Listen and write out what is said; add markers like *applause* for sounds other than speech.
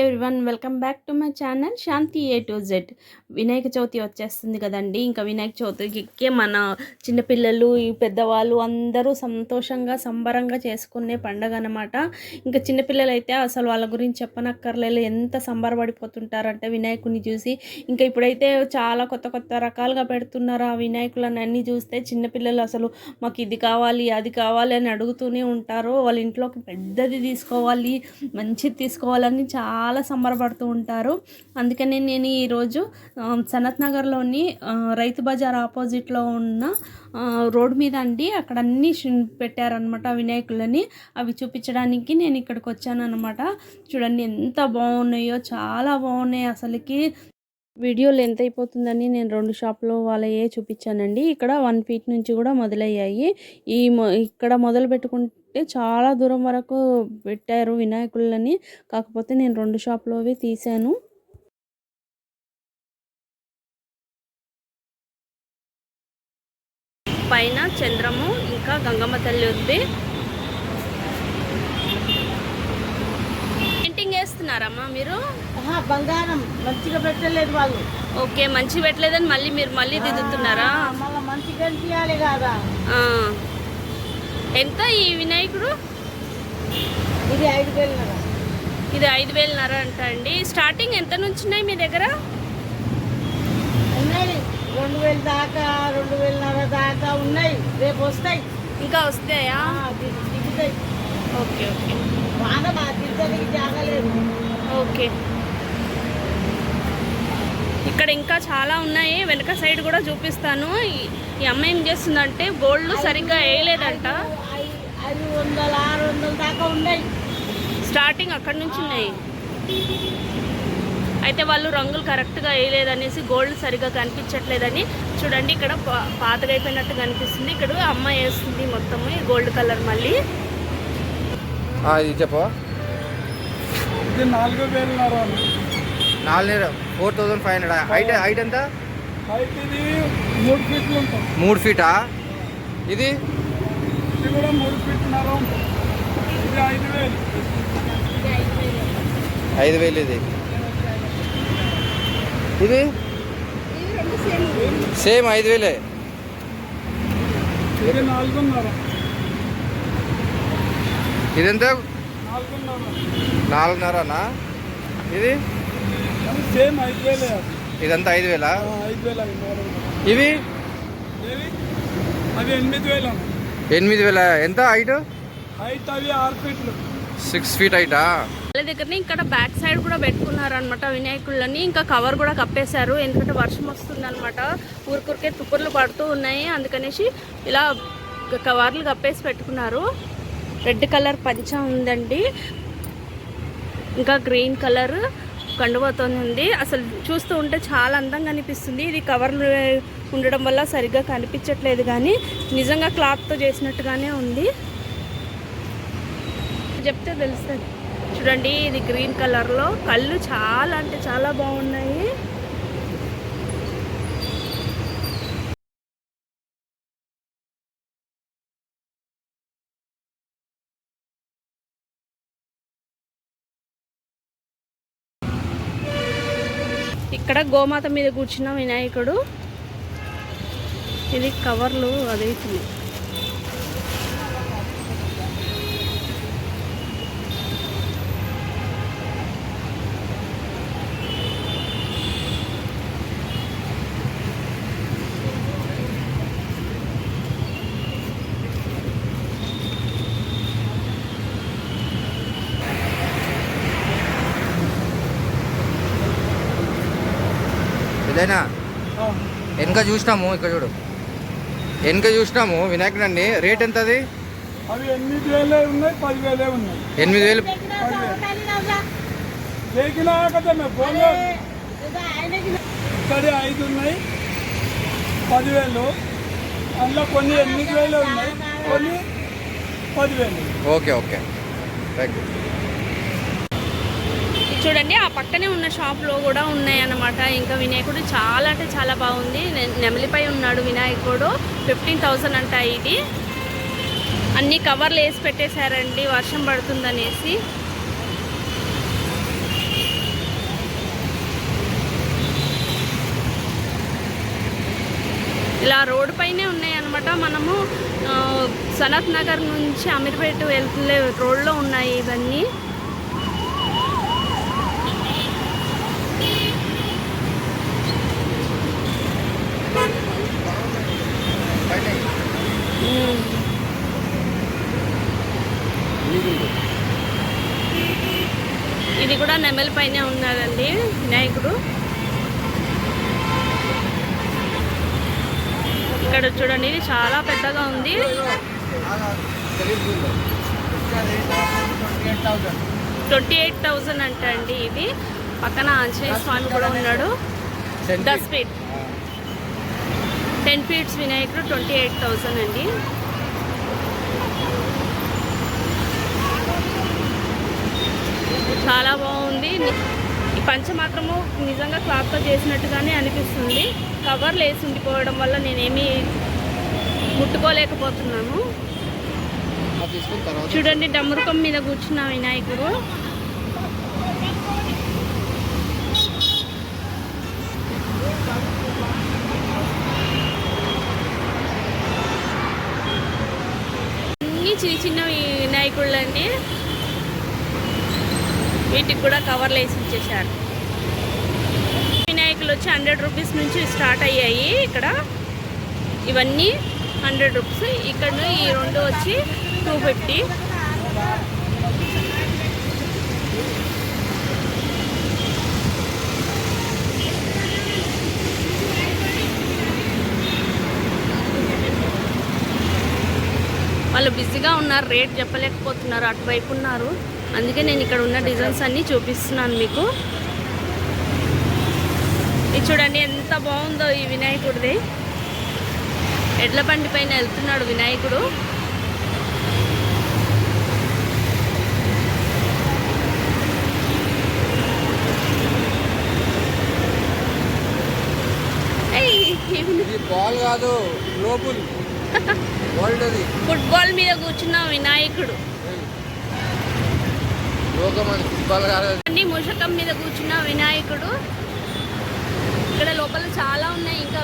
Everyone welcome back to my channel Shanti A to Z Vinayaka Chavithi వచ్చేస్తుంది కదండి. ఇంకా వినాయక చవితికి మన చిన్నపిల్లలు ఈ పెద్దవాళ్ళు అందరూ సంతోషంగా సంబరంగా చేసుకునే పండగ అనమాట ఇంకా చిన్నపిల్లలు అయితే అసలు వాళ్ళ గురించి చెప్పనక్కర్లేదు. ఎంత సంబరపడిపోతుంటారంటే వినాయకుడిని చూసి. ఇంకా ఇప్పుడైతే చాలా కొత్త కొత్త రకాలుగా పెడుతున్నారు ఆ వినాయకులను. అన్నీ చూస్తే చిన్నపిల్లలు అసలు మాకు ఇది కావాలి అది కావాలి అని అడుగుతూనే ఉంటారు. వాళ్ళ ఇంట్లోకి పెద్దది తీసుకోవాలి మంచిది తీసుకోవాలని చాలా చాలా సంబరపడుతూ ఉంటారు. అందుకనే నేను ఈరోజు సనత్ నగర్లోని రైతు బజార్ ఆపోజిట్లో ఉన్న రోడ్డు రోడ్ మీద అండి అక్కడ అన్నీ పెట్టారనమాట వినాయకులని. అవి చూపించడానికి నేను ఇక్కడికి వచ్చాను అనమాట చూడండి ఎంత బాగున్నాయో చాలా బాగున్నాయి అసలుకి. వీడియో లెంత్ అయిపోతుందని నేను రెండు షాప్లో వాళ్ళయే చూపించానండి. ఇక్కడ వన్ ఫీట్ నుంచి కూడా మొదలయ్యాయి. ఈ ఇక్కడ మొదలు పెట్టుకుంటే చాలా దూరం వరకు పెట్టారు వినాయకులని. కాకపోతే నేను రెండు షాప్లోవి తీశాను. పైన చంద్రము ఇంకా గంగమ్మ తల్లి ఉంది. పెయింటింగ్ వేస్తున్నారమ్మా మీరు? బంగారం. మంచిగా పెట్టలేదు వాళ్ళు. ఓకే మంచి పెట్టలేదని మళ్ళీ మీరు మళ్ళీ దిద్దుతున్నారా? మళ్ళా మంచిగా కదా. ఎంత ఈ వినాయకుడు? ఇది ఐదు వేలు కదా ఇది ఐదు వేలున్నర అంట అండి. స్టార్టింగ్ ఎంత నుంచి ఉన్నాయి మీ దగ్గర? ఉన్నాయి. రెండు వేలు దాకా రెండు వేలన్నర దాకా ఉన్నాయి. రేపు వస్తాయి. ఇంకా వస్తాయా? దిగుతాయి. Okay okay. బాగా బాగా దిగుతానికి జాగలేదు ఓకే. ఇక్కడ ఇంకా చాలా ఉన్నాయి. వెనక సైడ్ కూడా చూపిస్తాను. ఈ- అమ్మాయి ఏం చేస్తుందంటే గోల్డ్ సరిగ్గా వేయలేదంట. ఐదు వందల ఆరు వందల దాకా ఉన్నాయి స్టార్టింగ్ అక్కడ నుంచి ఉన్నాయి. అయితే వాళ్ళు రంగులు కరెక్ట్గా వేయలేదనేసి గోల్డ్ సరిగ్గా కనిపించట్లేదని చూడండి ఇక్కడ పా- పాతగా అయిపోయినట్టు కనిపిస్తుంది. ఇక్కడ అమ్మాయి వేస్తుంది మొత్తం ఈ గోల్డ్ కలర్ మళ్ళీ. ఆ, ఇది చెప్పు ఇది నాలుగు వేలున్నర నాలుగు four thousand five hundred? Height height ఎంత? మూడు ఫీటా? ఇది? ఐదు వేలు. ఇది. ఇది? సేమ్ ఐదు వేలే. ఇదెంత? నాలుగున్నర. నాలుగున్నరనా? ఇది? సేమ్ ఐదు వేలే అది. ఇదంతా ఐదు వేలా? ఐదు ఇవి? అవి ఎనిమిది వేలు. ఎనిమిది వేల? ఎంత హైట్? హైట్ అవి ఆరు ఫీట్లు. సిక్స్ ఫీట్ హైటా? వాళ్ళ దగ్గరనే ఇక్కడ బ్యాక్ సైడ్ కూడా పెట్టుకున్నారు అనమాట వినాయకుళ్ళని. ఇంకా కవర్ కూడా కప్పేశారు. ఎందుకంటే వర్షం వస్తుంది అనమాట ఊరికూరికే తుప్పర్లు పడుతూ ఉన్నాయి. అందుకనేసి ఇలా కవర్లు కప్పేసి పెట్టుకున్నారు. రెడ్ కలర్ పంచ ఉందండి. ఇంకా గ్రీన్ కలర్. కండువతో ఉంది అసలు చూస్తూ ఉంటే చాలా అందంగా అనిపిస్తుంది. ఇది కవర్లు ఉండడం వల్ల సరిగ్గా కనిపించట్లేదు కానీ నిజంగా క్లాత్తో చేసినట్టుగానే ఉంది. చెప్తే తెలుస్తుంది. చూడండి ఇది గ్రీన్ కలర్లో కళ్ళు చాలా అంటే చాలా బాగున్నాయి. ఇక్కడ గోమాత మీద కూర్చున్న వినాయకుడు. ఇది కవర్లు అదైతుంది ఇదేనా ఆ, వెనక చూసినాము ఇక్కడ చూడు. వెనక చూసినాము వినాయకుడు అండి రేట్ ఎంత అది అవి ఎనిమిది వేలే ఉన్నాయి ఐదు పదివేలు. అందులో కొన్ని ఎనిమిది వేలు ఉన్నాయి. కొన్ని పదివేలు. Okay okay. థ్యాంక్ యూ చూడండి ఆ పక్కనే ఉన్న షాప్లో కూడా ఉన్నాయి అన్నమాట ఇంకా వినాయకుడు చాలా అంటే చాలా బాగుంది. నెమలిపై ఉన్నాడు వినాయకుడు. ఫిఫ్టీన్ థౌజండ్ అంట ఇది. అన్ని కవర్లు వేసి పెట్టేశారండి. వర్షం పడుతుందనేసి. ఇలా రోడ్డు పైనే ఉన్నాయన్నమాట. మనము సనత్ నగర్ నుంచి అమీర్పేట వెళ్తున్న రోడ్లో ఉన్నాయి ఇవన్నీ. ఇది కూడా నెమలి పైనే ఉన్నాడండి వినాయకుడు. ఇక్కడ చూడండి ఇది చాలా పెద్దగా ఉంది. ట్వంటీ ఎయిట్ థౌజండ్ అంట అండి ఇది. పక్కన ఆంజనేయ స్వామి కూడా ఉన్నాడు. దస్ ఫీట్ టెన్ ఫీట్స్ వినాయకుడు ట్వంటీ ఎయిట్ థౌజండ్ అండి. చాలా బాగుంది. ఈ పంచ మాత్రము నిజంగా క్లాత్తో చేసినట్టుగానే అనిపిస్తుంది. కవర్లు వేసి ఉండిపోవడం వల్ల నేనేమి ముట్టుకోలేకపోతున్నాను. చూడండి డమ్మరుకం మీద కూర్చున్న వినాయకుడు అన్ని చిన్న చిన్న వినాయకుళ్ళన్నీ వీటికి కూడా కవర్లు వేసి ఇచ్చేసారు వినాయకులు వచ్చి హండ్రెడ్ రూపీస్ నుంచి స్టార్ట్ అయ్యాయి ఇక్కడ. ఇవన్నీ హండ్రెడ్ రూపీస్. ఇక్కడ ఈ రెండు వచ్చి టూ ఫిఫ్టీ వాళ్ళు బిజీగా ఉన్నారు రేట్ చెప్పలేకపోతున్నారు అటువైపు ఉన్నారు. అందుకే నేను ఇక్కడ ఉన్న డిజైన్స్ అన్నీ చూపిస్తున్నాను మీకు. ఇది చూడండి ఎంత బాగుందో ఈ వినాయకుడిది. ఎడ్ల బండి పైన వెళ్తున్నాడు వినాయకుడు. బాల్ కాదు *laughs* ఫుట్బాల్ మీద కూర్చున్న వినాయకుడు. అన్ని ముషకం మీద కూర్చున్న వినాయకుడు. ఇక్కడ లోపల చాలా ఉన్నాయి ఇంకా